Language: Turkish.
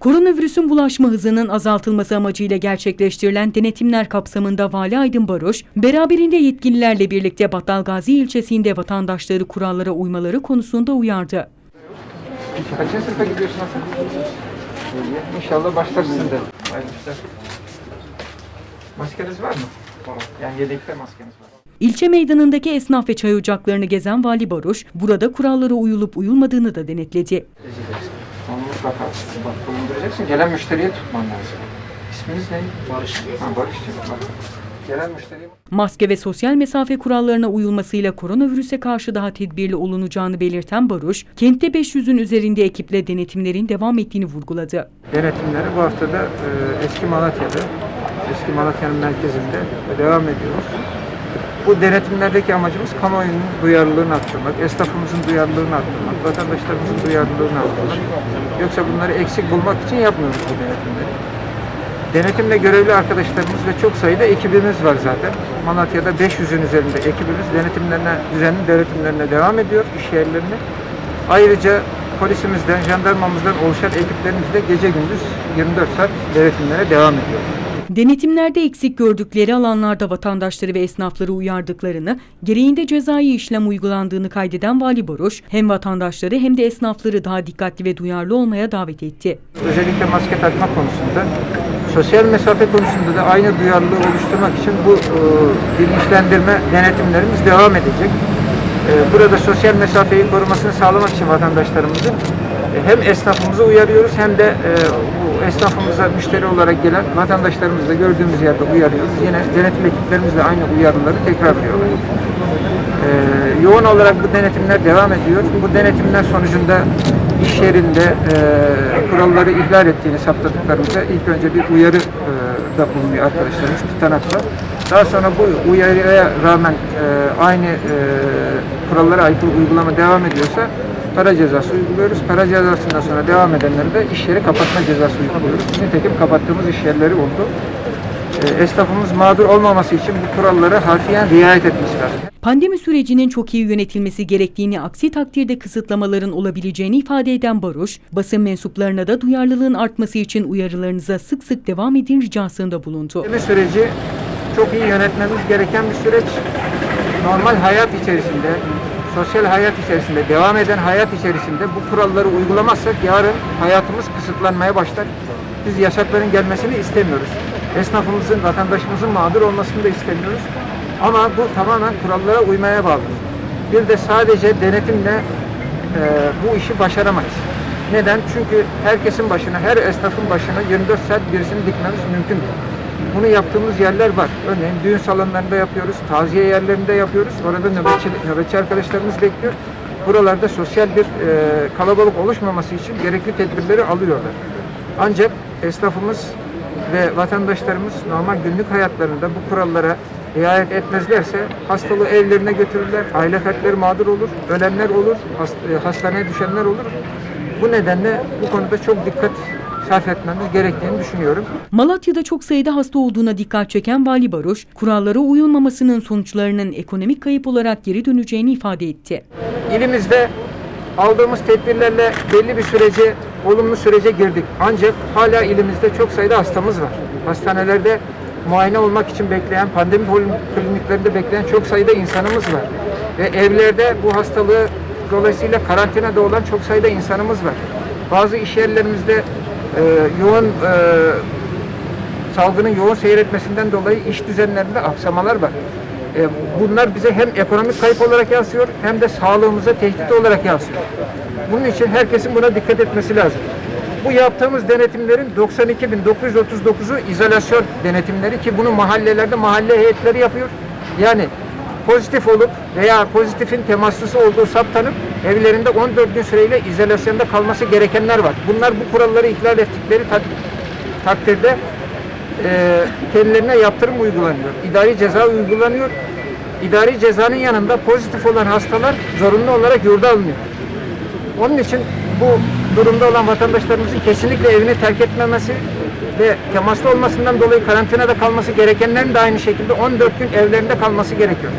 Koronavirüsün bulaşma hızının azaltılması amacıyla gerçekleştirilen denetimler kapsamında Vali Aydın Baroş, beraberinde yetkililerle birlikte Battalgazi ilçesinde vatandaşları kurallara uymaları konusunda uyardı. Kaçıncı sınıfa gidiyorsun Hasan? İnşallah başlarsın da. Maskeniz var mı? Yani yedekte maskeniz var. İlçe meydanındaki esnaf ve çay ocaklarını gezen Vali Baroş, burada kurallara uyulup uyulmadığını da denetledi. Onu mutlaka bak, bulunduracaksın. Gelen müşteriye tutman lazım. İsminiz ne? Barış. Ha, Barış'cığım. Bak. Gelen müşteriye... Maske ve sosyal mesafe kurallarına uyulmasıyla koronavirüse karşı daha tedbirli olunacağını belirten Baroş, kentte 500'ün üzerinde ekiple denetimlerin devam ettiğini vurguladı. denetimleri bu haftada e, eski Malatya'da, eski Malatya'nın merkezinde devam ediyoruz. Bu denetimlerdeki amacımız kamuoyunun duyarlılığını arttırmak, esnafımızın duyarlılığını arttırmak, vatandaşlarımızın duyarlılığını arttırmak. Yoksa bunları eksik bulmak için yapmıyoruz bu denetimleri. Denetimle görevli arkadaşlarımız ve çok sayıda ekibimiz var zaten. Malatya'da 500'ün üzerinde ekibimiz denetimlerine, düzenli denetimlerine devam ediyor, iş yerlerine. Ayrıca polisimizden, jandarmamızdan oluşan ekiplerimiz de gece gündüz 24 saat denetimlere devam ediyor. Denetimlerde eksik gördükleri alanlarda vatandaşları ve esnafları uyardıklarını, gereğinde cezai işlem uygulandığını kaydeden Vali Baroş, hem vatandaşları hem de esnafları daha dikkatli ve duyarlı olmaya davet etti. Özellikle maske takma konusunda, sosyal mesafe konusunda da aynı duyarlılığı oluşturmak için bu e, bilinçlendirme denetimlerimiz devam edecek. E, burada sosyal mesafeyi korumasını sağlamak için vatandaşlarımızın hem esnafımızı uyarıyoruz hem de e, bu esnafımıza müşteri olarak gelen vatandaşlarımızı da gördüğümüz yerde uyarıyoruz. Yine denetim ekiplerimiz de aynı uyarıları tekrarlıyorlar. Ee, yoğun olarak bu denetimler devam ediyor. Bu denetimler sonucunda iş yerinde e, kuralları ihlal ettiğini saptadıklarımızda ilk önce bir uyarı e, da bulunuyor arkadaşlarımız tutanakla. Daha sonra bu uyarıya rağmen e, aynı e, kurallara aykırı uygulama devam ediyorsa para cezası uyguluyoruz. Para cezasından sonra devam edenlere de iş yeri kapatma cezası uyguluyoruz. Nitekim kapattığımız iş yerleri oldu. E, esnafımız mağdur olmaması için bu kurallara harfiyen riayet etmesi lazım. Pandemi sürecinin çok iyi yönetilmesi gerektiğini, aksi takdirde kısıtlamaların olabileceğini ifade eden Baroş, basın mensuplarına da duyarlılığın artması için uyarılarınıza sık sık devam edin ricasında bulundu. Pandemi süreci çok iyi yönetmemiz gereken bir süreç. Normal hayat içerisinde, sosyal hayat içerisinde, devam eden hayat içerisinde bu kuralları uygulamazsak yarın hayatımız kısıtlanmaya başlar. Biz yasakların gelmesini istemiyoruz. Esnafımızın, vatandaşımızın mağdur olmasını da istemiyoruz. Ama bu tamamen kurallara uymaya bağlı. Bir de sadece denetimle e, bu işi başaramayız. Neden? Çünkü herkesin başına, her esnafın başına 24 saat birisini dikmemiz mümkün değil. Bunu yaptığımız yerler var. Örneğin düğün salonlarında yapıyoruz, taziye yerlerinde yapıyoruz. Orada nöbetçi, nöbetçi arkadaşlarımız bekliyor. Buralarda sosyal bir e, kalabalık oluşmaması için gerekli tedbirleri alıyorlar. Ancak esnafımız ve vatandaşlarımız normal günlük hayatlarında bu kurallara riayet etmezlerse hastalığı evlerine götürürler, aile fertleri mağdur olur, ölenler olur, hast- e, hastaneye düşenler olur. Bu nedenle bu konuda çok dikkat sarf etmemiz gerektiğini düşünüyorum. Malatya'da çok sayıda hasta olduğuna dikkat çeken Vali Baroş, kurallara uyulmamasının sonuçlarının ekonomik kayıp olarak geri döneceğini ifade etti. İlimizde aldığımız tedbirlerle belli bir sürece, olumlu sürece girdik. Ancak hala ilimizde çok sayıda hastamız var. Hastanelerde muayene olmak için bekleyen, pandemi kliniklerinde bekleyen çok sayıda insanımız var. Ve evlerde bu hastalığı dolayısıyla karantinada olan çok sayıda insanımız var. Bazı iş yerlerimizde yoğun e, salgının yoğun seyretmesinden dolayı iş düzenlerinde aksamalar var. E, bunlar bize hem ekonomik kayıp olarak yansıyor hem de sağlığımıza tehdit olarak yansıyor. Bunun için herkesin buna dikkat etmesi lazım. Bu yaptığımız denetimlerin 92.939'u izolasyon denetimleri ki bunu mahallelerde mahalle heyetleri yapıyor. Yani pozitif olup veya pozitifin temaslısı olduğu saptanıp evlerinde 14 gün süreyle izolasyonda kalması gerekenler var. Bunlar bu kuralları ihlal ettikleri tak- takdirde e, kendilerine yaptırım uygulanıyor. İdari ceza uygulanıyor. İdari cezanın yanında pozitif olan hastalar zorunlu olarak yurda alınıyor. Onun için bu durumda olan vatandaşlarımızın kesinlikle evini terk etmemesi ve temaslı olmasından dolayı karantinada kalması gerekenlerin de aynı şekilde 14 gün evlerinde kalması gerekiyor.